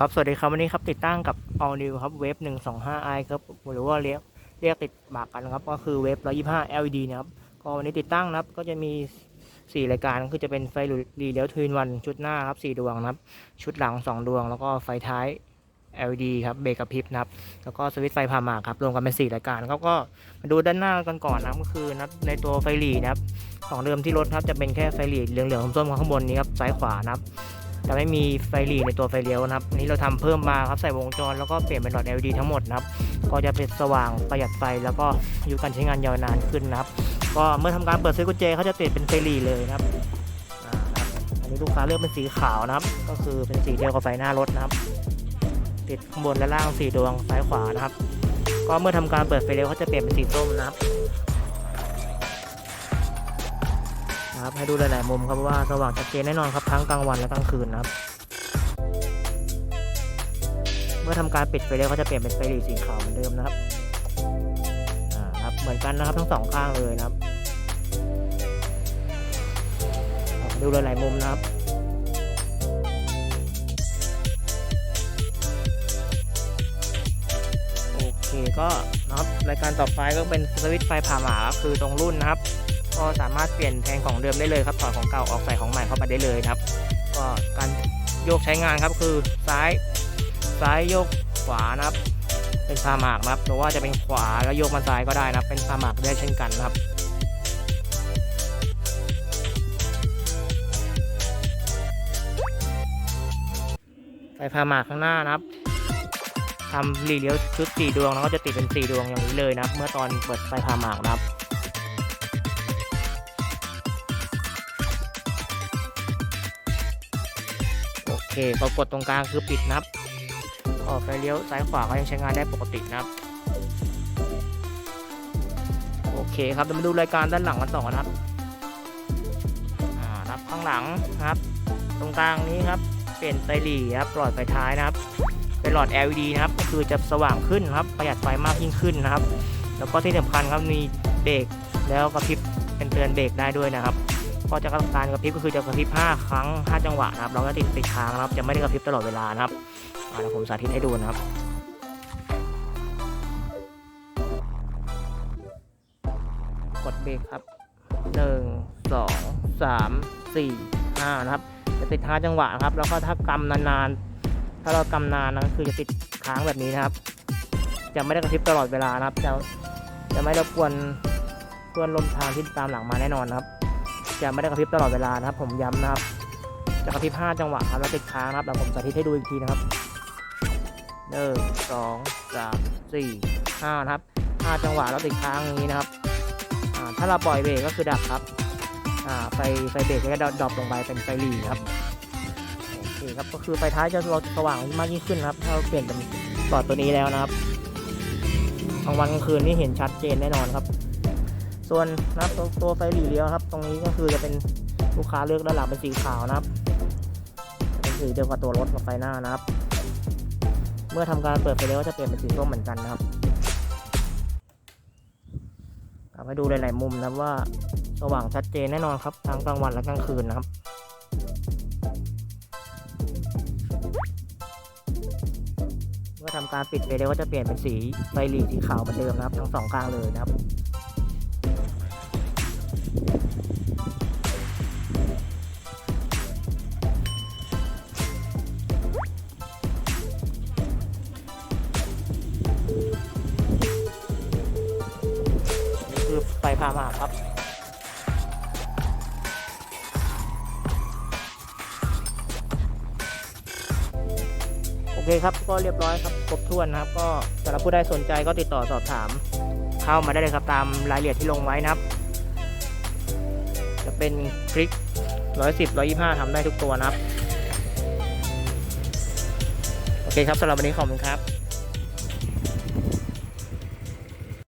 ครับ สวัสดีครับ วันนี้ครับติดตั้งกับ All New ครับเวฟ125 i ครับ หรือว่าเรียกเรียกติดปากกันครับ ก็คือเวฟ125 LED นะครับ ก็วันนี้ติดตั้งนะครับ ก็จะมี 4 รายการคือจะเป็นไฟรีเลี้ยวทวินวันชุดหน้าครับ4ดวงนะครับ ชุดหลัง 2 ดวง แล้วก็ไฟท้าย LED ครับเบรกกระพริบนะครับ แล้วก็สวิตช์ไฟพามากครับรวมกันเป็น 4 รายการครับก็มาดูด้านหน้ากันก่อนนะก็คือนะในตัวไฟหลีนะครับของเดิมที่รถครับจะเป็นแค่ไฟหลีเหลืองๆส้มๆข้างบนนี้ครับซ้ายขวานะครับ จะไม่มีไฟหลีในตัวไฟเลี้ยวนะครับนี้เราทำเพิ่มมาครับใส่วงจรแล้วก็เปลี่ยนเป็นหลอด LED ทั้งหมดนะครับก็จะเป็นสว่างประหยัดไฟแล้วก็อายุการใช้งานยาวนานขึ้นนะครับ ก็เมื่อทำการเปิดซื้อกุญแจเขาจะติดเป็นไฟหลีเลยนะครับอันนี้ลูกค้าเลือกเป็นสีขาวนะครับ ก็คือเป็นสีเดียวกับไฟหน้ารถนะครับ ติดข้างบนและล่างสีดวงซ้ายขวานะครับ ก็เมื่อทำการเปิดไฟเลี้ยวเขาจะเปลี่ยนเป็นสีส้มนะครับ นะครับ ให้ดูหลาย ๆ มุมครับว่าสว่างชัดเจนแน่นอนครับทั้งกลางวันและกลางคืนนะครับ เมื่อทำการปิดไฟเลี้ยวเขาจะเปลี่ยนเป็นไฟหลีสีขาวเหมือนเดิมนะครับอ่าครับเหมือนกันนะครับทั้งสองข้างเลยนะครับครับดูหลาย ๆ มุมนะครับโอเคก็นะครับรายการต่อไปก็เป็นสวิตช์ไฟผ่าหมาคือตรงรุ่นนะครับ ก็สามารถเปลี่ยนแทนของเดิมได้เลยครับถอดของเก่าออกใส่ของใหม่เข้าไปได้เลยครับ ก็การโยกใช้งานครับคือซ้ายซ้ายโยกขวานะครับ เป็นพาหมากนะครับหรือว่าจะเป็นขวาแล้วโยกมาซ้ายก็ได้นะครับเป็นพาหมากได้เช่นกันนะครับไฟพาหมากข้างหน้านะครับทำรีเลี้ยวชุดสี่ดวงแล้วก็จะติดเป็นสี่ดวงอย่างนี้เลยนะครับ เมื่อตอนเปิดไฟพาหมากนะครับ เคพอกดตรงกลางคือปิดนะครับก็ไฟเลี้ยวซ้ายขวาก็ยังใช้งานได้ปกตินะครับ โอเคครับเรามาดูรายการด้านหลังกันต่อนะครับอ่านะครับข้างหลังครับ ตรงกลางนี้ครับเปลี่ยนไฟหลีครับหลอดไฟท้ายนะครับ เป็นหลอด LED นะครับก็คือจะสว่างขึ้นครับประหยัดไฟมากยิ่งขึ้นนะครับ แล้วก็ที่สำคัญครับมีเบรกแล้วกระพริบเป็นเตือนเบรกได้ด้วยนะครับ ก็จะการกระพริบก็คือจะกระพริบ5ครั้ง 5 จังหวะนะครับเราก็ติดติดค้างนะครับ จะไม่ได้กระพริบตลอดเวลานะครับเดี๋ยวผมสาธิตให้ดูนะครับกดเบรกครับ 1 2 3 4 5 นะครับ จะติด5จังหวะนะครับ แล้วก็ถ้ากำนานๆ ถ้าเรากำนานนะก็คือจะติดค้างแบบนี้นะครับ จะไม่ได้กระพริบตลอดเวลานะครับ จะจะไม่รบกวนเพื่อนลมทางที่ตามหลังมาแน่นอนครับ จะไม่ได้กระพริบตลอดเวลานะครับ ผมย้ำนะครับ จะกระพริบ5จังหวะครับแล้วติดค้างนะครับแล้วผมสาธิตให้ดูอีกทีนะครับหนึ่งสองสามสี่ห้านะครับห้าจังหวะแล้วติดค้างอย่างนี้นะครับถ้าเราปล่อยเบรกก็คือดับครับไฟไฟเบรกก็จะดรอปลงไปเป็นไฟหลีครับโอเคครับก็คือไฟท้ายจะสว่างมากยิ่งขึ้นครับถ้าเราเปลี่ยนเป็นหลอดตัวนี้แล้วนะครับกลางวันกลางคืนนี่เห็นชัดเจนแน่นอนครับ ส่วนนะครับตัวไฟหลีเลี้ยวครับ ตรงนี้ก็คือจะเป็นลูกค้าเลือกด้านหลังเป็นสีขาวนะครับเป็นสีเดียวกับตัวรถกับไฟหน้านะครับ เมื่อทำการเปิดไฟเลี้ยวก็จะเปลี่ยนเป็นสีส้มเหมือนกันนะครับเอาให้ดูหลาย ๆ มุมนะครับว่าสว่างชัดเจนแน่นอนครับทั้งกลางวันและกลางคืนนะครับเมื่อทำการปิดไฟเลี้ยวก็จะเปลี่ยนเป็นสีไฟหลีสีขาวเหมือนเดิมนะครับ ทั้งสองข้างเลยนะครับ ไฟพามาครับโอเคครับก็เรียบร้อยครับครบถ้วนนะครับ ก็สำหรับผู้ใดสนใจก็ติดต่อสอบถาม เข้ามาได้เลยครับตามรายละเอียดที่ลงไว้นะครับ จะเป็นคลิก 110 125ทำได้ทุกตัวนะครับ โอเคครับสำหรับวันนี้ขอบคุณครับ